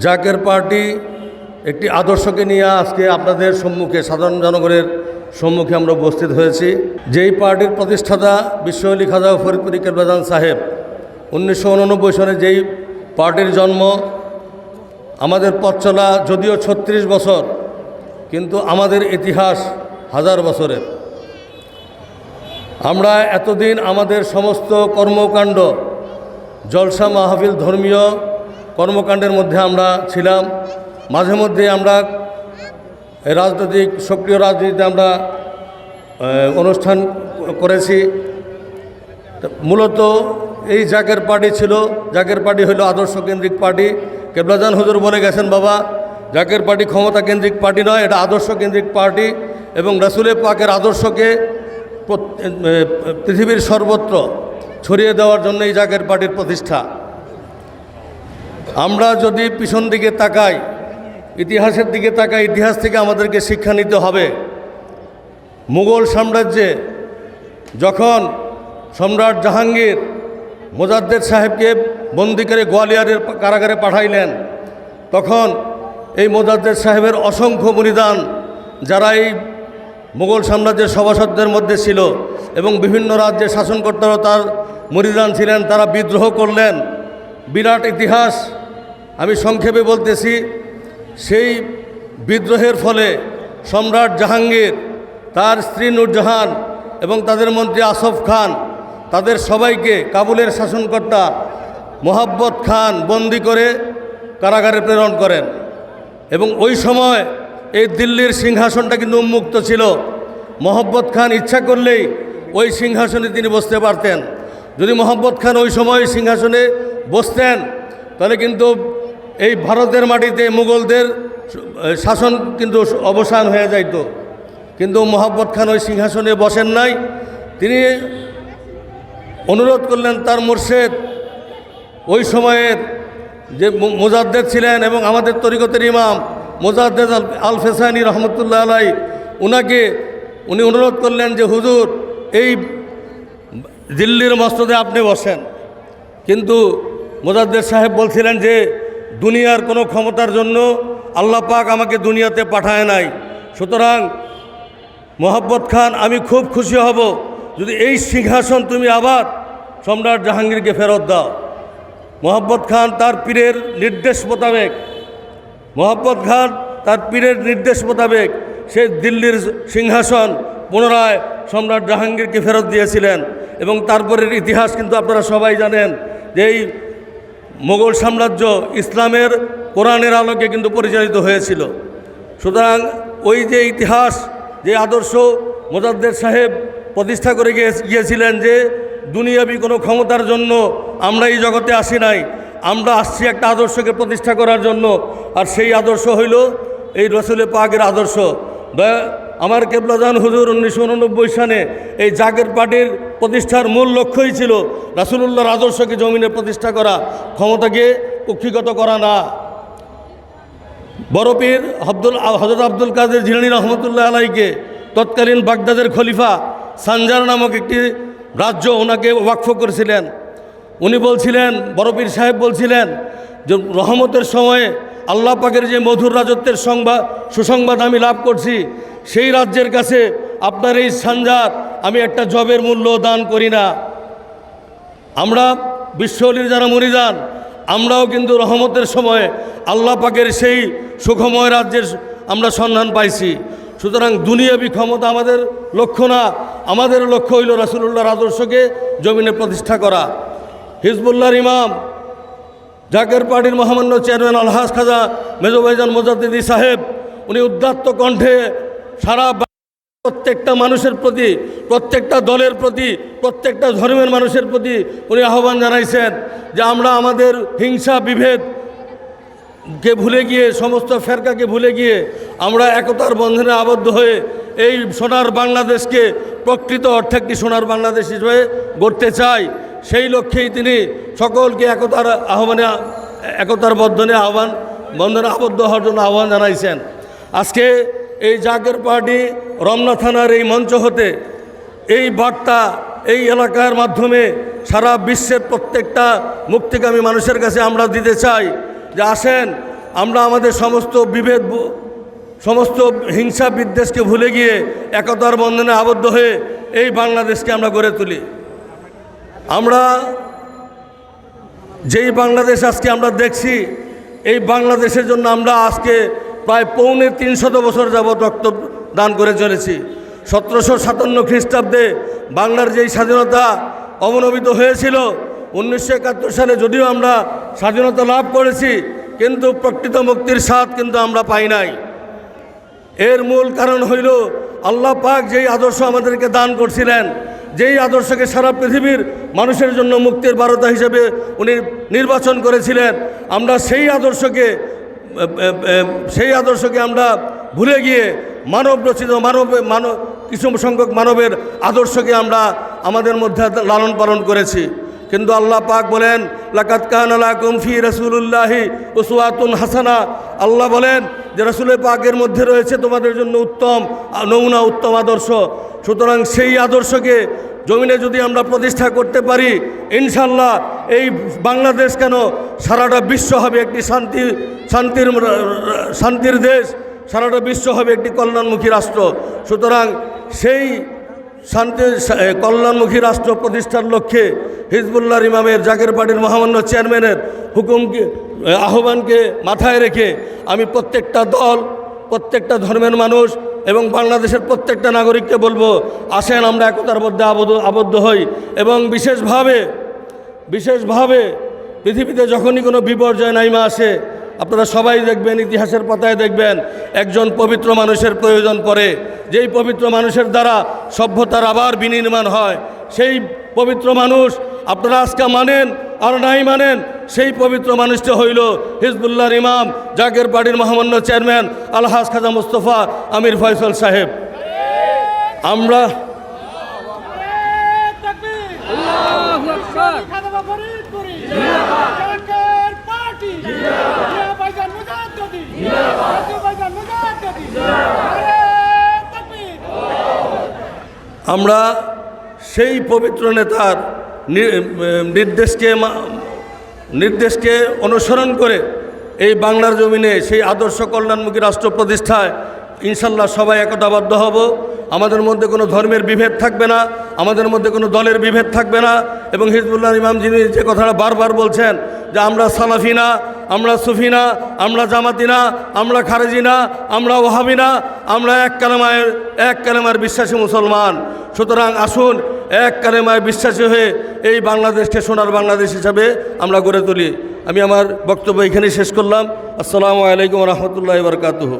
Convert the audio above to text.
Zaker party একটি আদর্শকে নিয়ে আজকে আপনাদের সম্মুখে, সাধারণ জনগণের সম্মুখে আমরা উপস্থিত হয়েছি। যেই পার্টির প্রতিষ্ঠাতা বিশ্ব আলী খাজা ফরিদপুরি কেরবাজান সাহেব, উনিশশো উননব্বই সনে যেই পার্টির জন্ম, আমাদের পথ চলা যদিও ছত্রিশ বছর, কিন্তু আমাদের ইতিহাস হাজার বছরের। আমরা এতদিন আমাদের সমস্ত কর্মকাণ্ড, জলসা মাহফিল ধর্মীয় কর্মকাণ্ডের মধ্যে আমরা ছিলাম। মাঝে মধ্যে আমরা রাজনৈতিক, সক্রিয় রাজনীতিতে আমরা অনুষ্ঠান করেছি। মূলত এই জাকের পার্টি ছিল। জাকের পার্টি হলো আদর্শ কেন্দ্রিক পার্টি। কেবলাজান হুজুর বলে গেছেন, বাবা জাকের পার্টি ক্ষমতা কেন্দ্রিক পার্টি নয়, এটা আদর্শ কেন্দ্রিক পার্টি এবং রাসুলের পাকের আদর্শকে পৃথিবীর সর্বত্র ছড়িয়ে দেওয়ার জন্য এই জাকের পার্টির প্রতিষ্ঠা। আমরা যদি পিছন দিকে তাকাই, ইতিহাসের দিকে তাকাই, ইতিহাস থেকে আমাদেরকে শিক্ষা নিতে হবে। মুঘল সাম্রাজ্যে যখন সম্রাট জাহাঙ্গীর মোজাদ্দেদ সাহেবকে বন্দি করে গোয়ালিয়রের কারাগারে পাঠাইলেন, তখন এই মোজাদ্দেদ সাহেবের অসংখ্য বলিদান যারা এই মুঘল সাম্রাজ্যের সভাসদদের মধ্যে ছিল এবং বিভিন্ন রাজ্যের শাসনকর্তারা তার মরিদান ছিলেন, তারা বিদ্রোহ করলেন। বিরাট ইতিহাস আমি সংক্ষেপে বলতেছি, সেই বিদ্রোহের ফলে সম্রাট জাহাঙ্গীর, তার স্ত্রী নূরজাহান এবং তাদের মন্ত্রী আসফ খান, তাদের সবাইকে কাবুলের শাসনকর্তা মোহাব্বত খান বন্দি করে কারাগারে প্রেরণ করেন। এবং ওই সময় এই দিল্লির সিংহাসনটা কিন্তু উন্মুক্ত ছিল। মোহাব্বত খান ইচ্ছা করলেই ওই সিংহাসনে তিনি বসতে পারতেন। যদি মোহাম্মদ খান ওই সময় সিংহাসনে বসতেন, তাহলে কিন্তু এই ভারতের মাটিতে মুঘলদের শাসন কিন্তু অবসান হয়ে যাইত। কিন্তু মোহাম্মদ খান ওই সিংহাসনে বসেন নাই। তিনি অনুরোধ করলেন তার মোর্শেদ, ওই সময়ের যে মুজাদ্দেদ ছিলেন এবং আমাদের তরিকতের ইমাম মোজাদ্দেদ আল- ফেসানি রহমতুল্লাহ আলাই উনাকে উনি অনুরোধ করলেন যে, হুজুর, এই দিল্লির মসজিদে আপনি বসেন। কিন্তু মোজাদ্দেদ সাহেব বলছিলেন যে দুনিয়ার কোনো ক্ষমতার জন্য আল্লাহ পাক আমাকে দুনিয়াতে পাঠায় নাই। সুতরাং মোহাব্বত খান, আমি খুব খুশি হব যদি এই সিংহাসন তুমি আবার সম্রাট জাহাঙ্গীরকে ফেরত দাও। মোহাম্মদ খান তার পীরের নির্দেশ মোতাবেক মোহাম্মদ খান তার পীরের নির্দেশ মোতাবেক সে দিল্লির সিংহাসন পুনরায় সম্রাট জাহাঙ্গীরকে ফেরত দিয়েছিলেন। এবং তারপরের ইতিহাস কিন্তু আপনারা সবাই জানেন যে এই মোগল সাম্রাজ্য ইসলামের কোরআনের আলোকে কিন্তু পরিচালিত হয়েছিল। সুতরাং ওই যে ইতিহাস, যে আদর্শ মোজাদ্দের সাহেব প্রতিষ্ঠা করে গিয়ে গিয়েছিলেন যে দুনিয়াবি কোনো ক্ষমতার জন্য আমরা এই জগতে আসি নাই, আমরা আসছি একটা আদর্শকে প্রতিষ্ঠা করার জন্য। আর সেই আদর্শ হইল এই রসুলের পাকের আদর্শ। দয়া- আমার কেবলাজান হুজুর উনিশশো উননব্বই সালে এই জাগের পার্টির প্রতিষ্ঠার মূল লক্ষ্যই ছিল রাসুলুল্লাহর আদর্শকে জমিনে প্রতিষ্ঠা করা, ক্ষমতাকে কুক্ষিগত করা না। বড়পীর আব্দুল হজরত আব্দুল কাদের জিলানি রহমতুল্লাহ আলাইকে তৎকালীন বাগদাদের খলিফা সানজার নামক একটি রাজ্য ওনাকে ওয়াকফ করেছিলেন। উনি বলছিলেন, বড়পীর সাহেব বলছিলেন যে রহমতের সময়ে আল্লাহ পাকের যে মধুর রাজত্বের সংবাদ, সুসংবাদ আমি লাভ করছি সেই রাজ্যের কাছে আপনার এই সানজার আমি একটা জবের মূল্য দান করি না। আমরা বিশ্বলির যারা মরিদান আমরাও কিন্তু রহমতের সময় আল্লাহ পাকের সেই সুখময় রাজ্যের আমরা সন্ধান পাইছি। সুতরাং দুনিয়াবি ক্ষমতা আমাদের লক্ষ্য না, আমাদের লক্ষ্য হইল রাসুলুল্লাহর আদর্শকে জমিনে প্রতিষ্ঠা করা। হিজবুল্লাহর ইমাম জাকের পার্টির মহামান্য চেয়ারম্যান আলহাজ খাজা মেজবাইজান মোজাদ্দিদি সাহেব, উনি উদ্দাত্ত কণ্ঠে সারা প্রত্যেকটা মানুষের প্রতি, প্রত্যেকটা দলের প্রতি, প্রত্যেকটা ধর্মের মানুষের প্রতি উনি আহ্বান জানাইছেন যে আমরা আমাদের হিংসা, বিভেদ কে ভুলে গিয়ে, সমস্ত ফেরকাকে ভুলে গিয়ে আমরা একতার বন্ধনে আবদ্ধ হয়ে এই সোনার বাংলাদেশকে প্রকৃত অর্থে একটি সোনার বাংলাদেশ হিসেবে গড়তে চাই। সেই লক্ষ্যেই তিনি সকলকে একতার আহ্বানে, একতার বন্ধনে আহ্বান, বন্ধনে আবদ্ধ হওয়ার জন্য আহ্বান জানাইছেন। আজকে এই জাগের পার্টি রমনা থানার এই মঞ্চ হতে এই বার্তা এই এলাকার মাধ্যমে সারা বিশ্বের প্রত্যেকটা মুক্তিকামী মানুষের কাছে আমরা দিতে চাই যে আসেন, আমরা আমাদের সমস্ত বিভেদ সমস্ত হিংসা বিদ্বেষকে ভুলে গিয়ে একতার বন্ধনে আবদ্ধ হয়ে এই বাংলাদেশকে আমরা গড়ে তুলি। আমরা যেই বাংলাদেশ আজকে আমরা দেখছি, এই বাংলাদেশের জন্য আমরা আজকে প্রায় পৌনে তিনশত বছর যাবৎ রক্ত দান করে চলেছি। সতেরোশো সাতান্ন খ্রিস্টাব্দে বাংলার যেই স্বাধীনতা অবনমিত হয়েছিল, উনিশশো একাত্তর সালে যদিও আমরা স্বাধীনতা লাভ করেছি, কিন্তু প্রকৃত মুক্তির স্বাদ কিন্তু আমরা পাই নাই। এর মূল কারণ হইল, আল্লাহ পাক যেই আদর্শ আমাদেরকে দান করছিলেন, যেই আদর্শকে সারা পৃথিবীর মানুষের জন্য মুক্তির বারতা হিসেবে উনি নির্বাচন করেছিলেন, আমরা সেই আদর্শকে সেই আদর্শকে আমরা ভুলে গিয়ে মানব রচিত মানব মানব, কিছু সংখ্যক মানবের আদর্শকে আমরা আমাদের মধ্যে লালন পালন করেছি। কিন্তু আল্লাহ পাক বলেন লাকাত কানালা কুমফি রসুল্লাহি উসওয়াতুন হাসানা। আল্লাহ বলেন যে রসুলের পাকের মধ্যে রয়েছে তোমাদের জন্য উত্তম, নমুনা উত্তম আদর্শ। সুতরাং সেই আদর্শকে জমিনে যদি আমরা প্রতিষ্ঠা করতে পারি, ইনশাল্লাহ এই বাংলাদেশ কেন সারাটা বিশ্ব হবে একটি শান্তি, শান্তির শান্তির দেশ, সারাটা বিশ্ব হবে একটি কল্যাণমুখী রাষ্ট্র। সুতরাং সেই শান্তি কল্যাণমুখী রাষ্ট্র প্রতিষ্ঠার লক্ষ্যে হিজবুল্লাহর ইমামের, জাকের পার্টির মহামান্য চেয়ারম্যানের হুকুমকে আহ্বানকে মাথায় রেখে আমি প্রত্যেকটা দল প্রত্যেকটা ধর্মের মানুষ এবং বাংলাদেশের প্রত্যেকটা নাগরিককে বলব, আসেন আমরা একতার মধ্যে আবদ্ধ আবদ্ধ হই এবং বিশেষভাবে বিশেষভাবে পৃথিবীতে যখনই কোনো বিপর্যয় নাইমা আসে, আপনারা সবাই দেখবেন, ইতিহাসের পাতায় দেখবেন, একজন পবিত্র মানুষের প্রয়োজন পড়ে। যেই পবিত্র মানুষের দ্বারা সভ্যতার আবার বিনির্মাণ হয়, সেই পবিত্র মানুষ আপনারা আজকে মানেন আর নাই মানেন সেই পবিত্র মানুষটা হইল হিজবুল্লাহর ইমাম জাগের পার্টির মহামান্য চেয়ারম্যান আলহাজ খাজা মুস্তফা আমির ফয়সল সাহেব। আমরা আমরা সেই পবিত্র নেতার নির্দেশকে নির্দেশকে অনুসরণ করে এই বাংলার জমিনে সেই আদর্শ কল্যাণমুখী রাষ্ট্র প্রতিষ্ঠায় ইনশাল্লাহ সবাই একতাবদ্ধ হব। আমাদের মধ্যে কোনো ধর্মের বিভেদ থাকবে না, আমাদের মধ্যে কোনো দলের বিভেদ থাকবে না এবং হিজবুল্লাহ ইমাম যিনি যে কথাটা বারবার বলছেন যে আমরা সালাফি না, আমরা সুফি না, আমরা জামাতি না, আমরা খারেজি না, আমরা ওহাবি না, আমরা এক কালেমায়ের এক কালেমার বিশ্বাসী মুসলমান। সুতরাং আসুন এক কালেমায় বিশ্বাসী হয়ে এই বাংলাদেশকে সোনার বাংলাদেশ হিসাবে আমরা গড়ে তুলি। আমি আমার বক্তব্য এখানেই শেষ করলাম। আসসালামু আলাইকুম রহমতুল্লাহ বরকাতুহ।